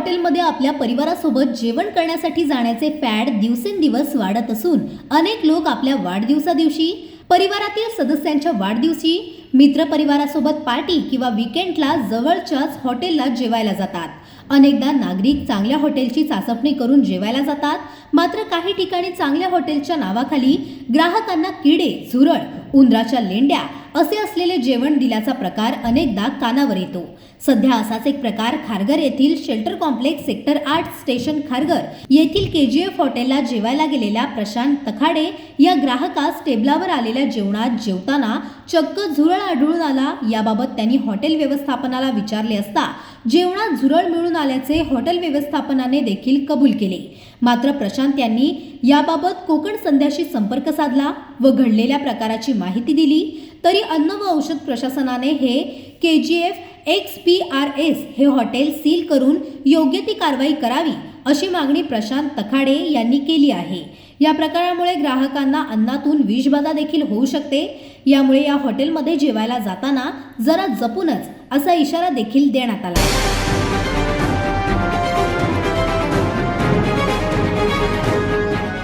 हॉटेलमध्ये आपल्या परिवारासोबत जेवण करण्यासाठी जाण्याचे पॅड दिवसेंदिवस वाढत असून अनेक लोक आपल्या वाढदिवसादिवशी परिवारातील सदस्यांच्या वाढदिवशी मित्रपरिवारासोबत पार्टी किंवा विकेंडला जवळच्याच हॉटेलला जेवायला जातात. अनेकदा नागरिक चांगल्या हॉटेलची चाचपणी करून जेवायला जातात. मात्र काही ठिकाणी चांगल्या हॉटेलच्या नावाखाली ग्राहकांना किडे झुरळ उंदराच्या लेंड्या असे असलेले जेवण दिल्याचा प्रकार अनेकदा कानावर येतो. सध्या असाच एक प्रकार खारघर येथील शेल्टर कॉम्प्लेक्स सेक्टर आठ स्टेशन खारघर येथील के जी एफ हॉटेलला जेवायला गेलेल्या प्रशांत तखाडे या ग्राहकास टेबलावर आलेल्या जेवणात जेवताना चक्क झुरळ आढळून आला. याबाबत त्यांनी हॉटेल व्यवस्थापनाला विचारले असता जेवणात झुरळ मिळून आल्याचे हॉटेल व्यवस्थापनाने देखील कबूल केले. मात्र प्रशांत यांनी याबाबत कोकण संध्याशी संपर्क साधला व घडलेल्या प्रकाराची माहिती दिली. तरी अन्न व औषध प्रशासनाने हे K G F X P R S हे हॉटेल सील करून योग्य ती कारवाई करावी अशी मागणी प्रशांत तखाडे यांनी केली आहे. या प्रकारामुळे ग्राहकांना अन्नातून विषबाधा देखील होऊ शकते. यामुळे या हॉटेलमध्ये जेवायला जाताना जरा जपूनच असा इशारा देखील देण्यात आला.